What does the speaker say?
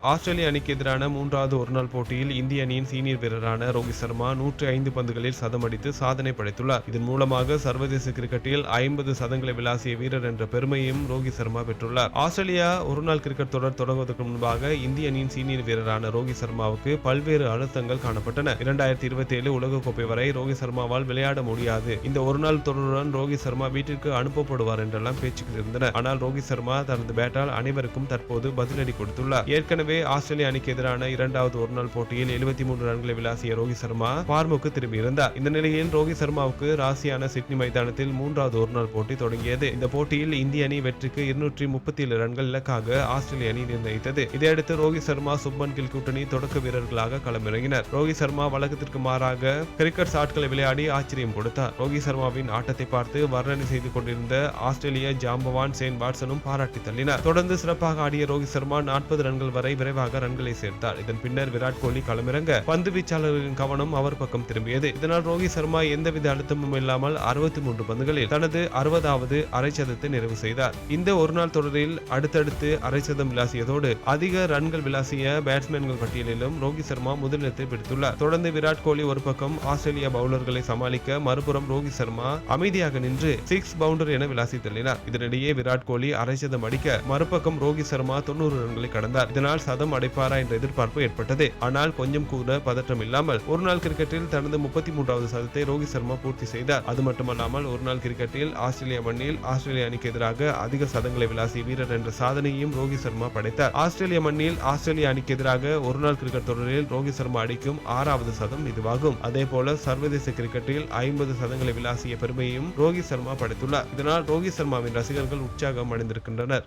ஆஸ்திரேலிய அணிக்கு எதிரான மூன்றாவது ஒருநாள் போட்டியில் இந்திய அணியின் சீனியர் வீரரான ரோஹித் சர்மா நூற்றி ஐந்து பந்துகளில் சதம் அடித்து சாதனை படைத்துள்ளார். இதன் மூலமாக சர்வதேச கிரிக்கெட்டில் ஐம்பது சதங்களை விளாசிய வீரர் என்ற பெருமையும் ரோஹித் சர்மா பெற்றுள்ளார். ஆஸ்திரேலியா ஒருநாள் கிரிக்கெட் தொடர் தொடங்குவதற்கு முன்பாக இந்திய அணியின் சீனியர் வீரரான ரோஹித் சர்மாவுக்கு பல்வேறு அழுத்தங்கள் காணப்பட்டன. இரண்டாயிரத்தி இருபத்தி ஏழு உலகக்கோப்பை வரை ரோஹித் சர்மாவால் விளையாட முடியாது. இந்த ஒருநாள் தொடருடன் ரோஹித் சர்மா வீட்டிற்கு அனுப்பப்படுவார் என்றெல்லாம் பேச்சுக்கள் இருந்தன. ஆனால் ரோஹித் சர்மா தனது பேட்டால் அனைவருக்கும் தற்போது பதிலடி கொடுத்துள்ளார். ஏற்கனவே ஆஸ்திரேலிய அணிக்கு எதிரான இரண்டாவது ஒருநாள் போட்டியில் எழுபத்தி மூன்று ரன்களை விளாசிய ரோஹித் சர்மா பார்முக்கு திரும்பியிருந்தார். இந்த நிலையில் ரோஹித் சர்மாவுக்கு ராசியான சிட்னி மைதானத்தில் மூன்றாவது ஒருநாள் போட்டி தொடங்கியது. இந்த போட்டியில் இந்திய அணி வெற்றிக்கு இருநூற்றி முப்பத்தி ஏழு ரன்கள் இலக்காக ஆஸ்திரேலிய அணி நிர்ணயித்தது. இதையடுத்து ரோஹித் சர்மா சுப்மன் கில் கூட்டணி தொடக்க வீரர்களாக களமிறங்கினர். ரோஹித் சர்மா வழக்கத்திற்கு மாறாக கிரிக்கெட் ஷாட்களை விளையாடி ஆச்சரியம் கொடுத்தார். ரோஹித் சர்மாவின் ஆட்டத்தை பார்த்து வர்ணனை செய்து கொண்டிருந்த ஆஸ்திரேலிய ஜாம்பவான் சேன் வாட்சனும் பாராட்டி தள்ளினார். தொடர்ந்து சிறப்பாக ஆடிய ரோஹித் சர்மா நாற்பது ரன்கள் வரை விரைவாக ரன்களை சேர்த்தார். இதன் பின்னர் விராட் கோலி களமிறங்க பந்து வீச்சாளர்களின் கவனம் அவர் பக்கம் திரும்பியது. இதனால் ரோஹித் சர்மா எந்தவித அழுத்தமும் இல்லாமல் அறுபத்தி மூன்று பந்துகளில் தனது அறுபதாவது அரை சதத்தை நிறைவு செய்தார். இந்த ஒருநாள் தொடரில் அடுத்தடுத்து அரை சதம் விளாசியதோடு அதிக ரன்கள் விளாசிய பேட்ஸ்மேன்கள் பட்டியலிலும் ரோஹித் சர்மா முதலிடத்தை பிடித்துள்ளார். தொடர்ந்து விராட் கோலி ஒரு பக்கம் ஆஸ்திரேலிய பவுலர்களை சமாளிக்க மறுபுறம் ரோஹித் சர்மா அமைதியாக நின்று சிக்ஸ் பவுண்டர் என விளாசி தள்ளினார். இதனிடையே விராட் கோலி அரை சதம் அடிக்க மறுபக்கம் ரோஹித் சர்மா தொண்ணூறு ரன்களை கடந்தார். இதனால் சதம் அடைப்பாரா என்ற எதிர்பார்ப்பு ஏற்பட்டது. ஆனால் கொஞ்சம் கூட பதற்றம் இல்லாமல் ஒருநாள் கிரிக்கெட்டில் தனது முப்பத்தி மூன்றாவது சதத்தை ரோஹித் சர்மா பூர்த்தி செய்தார். அது மட்டுமல்லாமல் ஒருநாள் கிரிக்கெட்டில் ஆஸ்திரேலிய மண்ணில் ஆஸ்திரேலிய அணிக்கு எதிராக அதிக சதங்களை விளாசிய வீரர் என்ற சாதனையையும் ரோஹித் சர்மா படைத்தார். ஆஸ்திரேலிய மண்ணில் ஆஸ்திரேலிய அணிக்கு எதிராக ஒருநாள் கிரிக்கெட் தொடரில் ரோஹித் சர்மா அடிக்கும் ஆறாவது சதம் இதுவாகும். அதே போல சர்வதேச கிரிக்கெட்டில் ஐம்பது சதங்களை விளாசிய பெருமையையும் ரோஹித் சர்மா படைத்துள்ளார். இதனால் ரோஹித் சர்மாவின் ரசிகர்கள் உற்சாகம் அடைந்திருக்கின்றனர்.